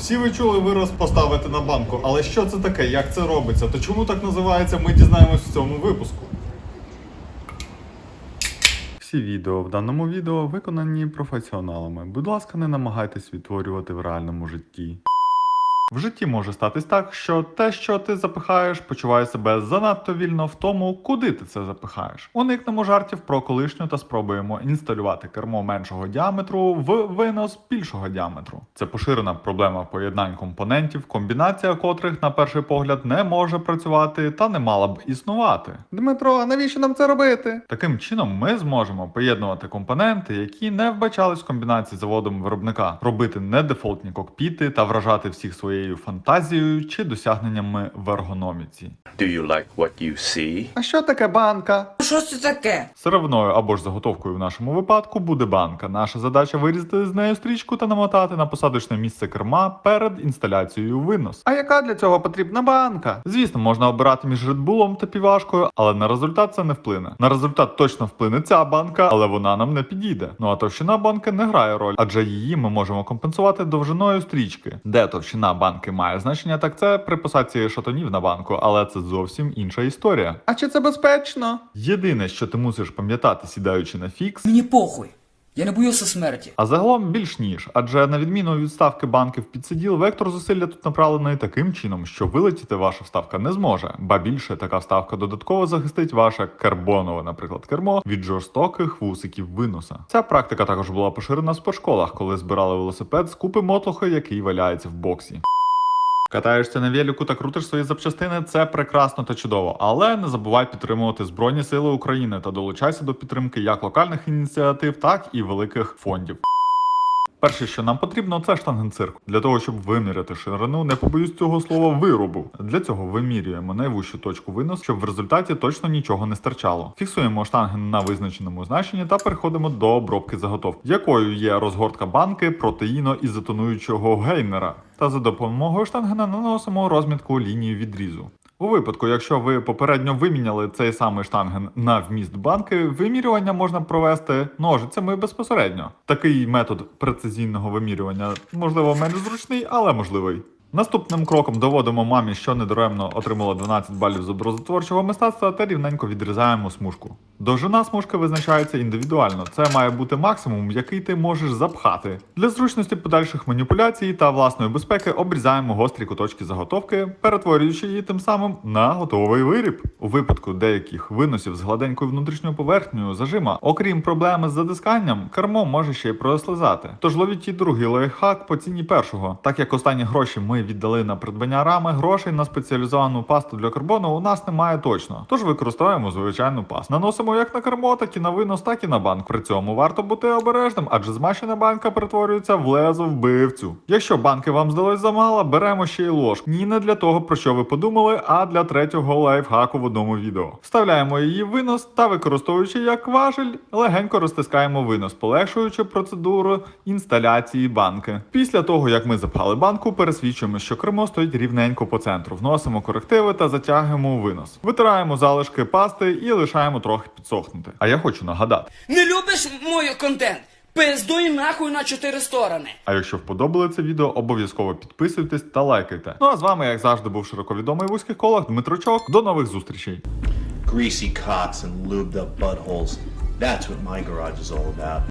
Всі ви чули вираз поставити на банку, але що це таке, як це робиться, то чому так називається, ми дізнаємось в цьому випуску. Всі відео в даному відео виконані професіоналами. Будь ласка, не намагайтесь відтворювати в реальному житті. В житті може статись так, що те, що ти запихаєш, почуває себе занадто вільно в тому, куди ти це запихаєш. Уникнемо жартів про колишню та спробуємо інсталювати кермо меншого діаметру в винос більшого діаметру. Це поширена проблема поєднань компонентів, комбінація котрих на перший погляд не може працювати та не мала б існувати. Дмитро, а навіщо нам це робити? Таким чином ми зможемо поєднувати компоненти, які не вбачались в комбінації заводом виробника, робити недефолтні кокпіти та вражати всіх своєю фантазією чи досягненнями в ергономіці. Do you like what you see? А що таке банка? Що це таке? Сировною або ж заготовкою в нашому випадку буде банка. Наша задача вирізати з нею стрічку та намотати на посадочне місце керма перед інсталяцією винос. А яка для цього потрібна банка? Звісно, можна обирати між редбулом та півашкою, але на результат це не вплине. На результат точно вплине ця банка, але вона нам не підійде. Ну а товщина банки не грає роль, адже її ми можемо компенсувати довжиною стрічки. Де товщина банки має значення, так це при посадці шатонів на банку, але це зовсім інша історія. А чи це безпечно? Єдине, що ти мусиш пам'ятати, сідаючи на фікс, Мені похуй. Я не боюся смерті. а загалом більш ніж, адже на відміну від вставки банки в підсиділ, вектор зусилля тут направлений таким чином, що вилетіти ваша вставка не зможе. Ба більше така вставка додатково захистить ваше карбонове, наприклад, кермо від жорстоких вусиків виноса. Ця практика також була поширена в спортшколах, коли збирали велосипед з купи мотлоху, який валяється в боксі. Катаєшся на велику та крутиш свої запчастини, це прекрасно та чудово. Але не забувай підтримувати Збройні Сили України та долучайся до підтримки як локальних ініціатив, так і великих фондів. Перше, що нам потрібно, це штангенцирк. Для того, щоб виміряти ширину, не побоюсь цього слова виробу. Для цього вимірюємо найвищу точку винос, щоб в результаті точно нічого не стирчало. Фіксуємо штанген на визначеному значенні та переходимо до обробки заготовки, якою є розгортка банки протеїно-ізотонуючого гейнера. Та за допомогою штангена наносимо розмітку лінії відрізу. У випадку, якщо ви попередньо виміняли цей самий штанген на вміст банки, вимірювання можна провести ножицями безпосередньо. Такий метод прецизійного вимірювання можливо менш зручний, але можливий. Наступним кроком доводимо мамі, що недаремно отримала 12 балів з образотворчого мистецтва та рівненько відрізаємо смужку. Довжина смужки визначається індивідуально. Це має бути максимум, який ти можеш запхати. Для зручності подальших маніпуляцій та власної безпеки обрізаємо гострі куточки заготовки, перетворюючи її тим самим на готовий виріб. У випадку деяких виносів з гладенькою внутрішньою поверхнею зажима, окрім проблеми з затисканням, кермо може ще й прослизати. Тож ловіть і другий лайфхак по ціні першого. Так як останні гроші ми віддали на придбання рами, грошей на спеціалізовану пасту для карбону у нас немає точно. Тож використовуємо звичайну пасту. Наносимо як на кермо, так і на винос, так і на банк. При цьому варто бути обережним, адже змащена банка перетворюється в лезо вбивцю. Якщо банки вам здалось замало, беремо ще й ложку. Ні, не для того, про що ви подумали, а для третього лайфхаку в одному відео. Вставляємо її в винос та використовуючи як важель, легенько розтискаємо винос, полегшуючи процедуру інсталяції банки. Після того, як ми запхали банку, пересвідчуємо, що кермо стоїть рівненько по центру. Вносимо корективи та затягуємо винос. Витираємо залишки пасти і лишаємо трохи підсохнути. А я хочу нагадати. Не любиш мою контент? Пиздуй нахуй на чотири сторони. А якщо вподобали це відео, обов'язково підписуйтесь та лайкайте. Ну а з вами, як завжди, був широко відомий в вузьких колах Дмитро Чок. До нових зустрічей. greasy cocks and lubed up buttholes. That's what my garage is all about.